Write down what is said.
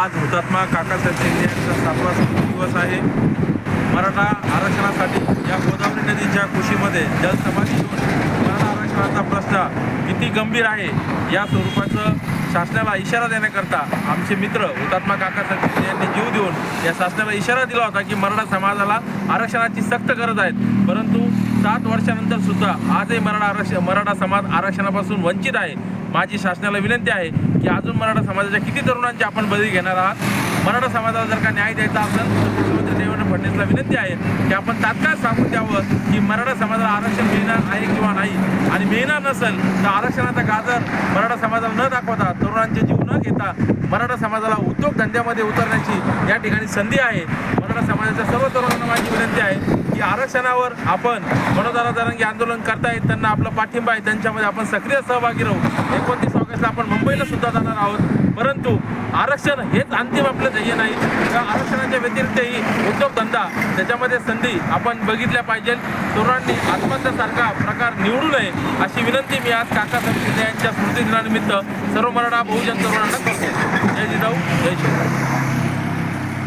आज हुतात्मा काकासाहेब शिंदे यांचा सातवा दिवस आहे. मराठा आरक्षणासाठी या गोदावरी नदीच्या कुशीमध्ये जलसमाधी घेऊन मराठा आरक्षणाचा प्रश्न किती गंभीर आहे या स्वरूपाचं शासनाला इशारा देण्याकरता आमचे मित्र हुतात्मा काकासाहेब शिंदे यांनी जीव देऊन या शासनाला इशारा दिला होता की मराठा समाजाला आरक्षणाची सक्त गरज आहे. परंतु सात वर्षानंतर सुद्धा आजही मराठा आरक्षण मराठा समाज आरक्षणापासून वंचित आहे. माझी शासनाला विनंती आहे की अजून मराठा समाजाच्या किती तरुणांची आपण बदली घेणार आहात? मराठा समाजाला जर का न्याय द्यायचा असेल तर मुख्यमंत्री देवेंद्र फडणवीसला विनंती आहे की आपण तात्काळ सांगून द्यावं की मराठा समाजाला आरक्षण मिळणार आहे किंवा नाही. आणि मिळणार नसेल तर आरक्षणाचा गाजर मराठा समाजाला न दाखवता तरुणांचे जीव न घेता मराठा समाजाला उद्योगधंद्यामध्ये उतरण्याची या ठिकाणी संधी आहे. मराठा समाजाच्या सर्व तरुणांना माझी विनंती आहे. की आरक्षणावर आपण मनोदारा जरांगी आंदोलन करतायत त्यांना आपला पाठिंबा आहे त्यांच्यामध्ये आपण सक्रिय सहभागी राहू. एकोणतीस ऑगस्टला आपण मुंबईला सुद्धा जाणार आहोत. परंतु आरक्षण हेच अंतिम आपलं ध्येय नाही. तर आरक्षणाच्या व्यतिरिक्तही उद्योगधंदा त्याच्यामध्ये संधी आपण बघितल्या पाहिजे तरुणांनी आत्महत्यासारखा प्रकार निवडू नये अशी विनंती मी आज काका शिंदे यांच्या स्मृतीदिनानिमित्त सर्व मराठा बहुजन तरुणांना करतो. जय जिजाऊ जय शिवराय.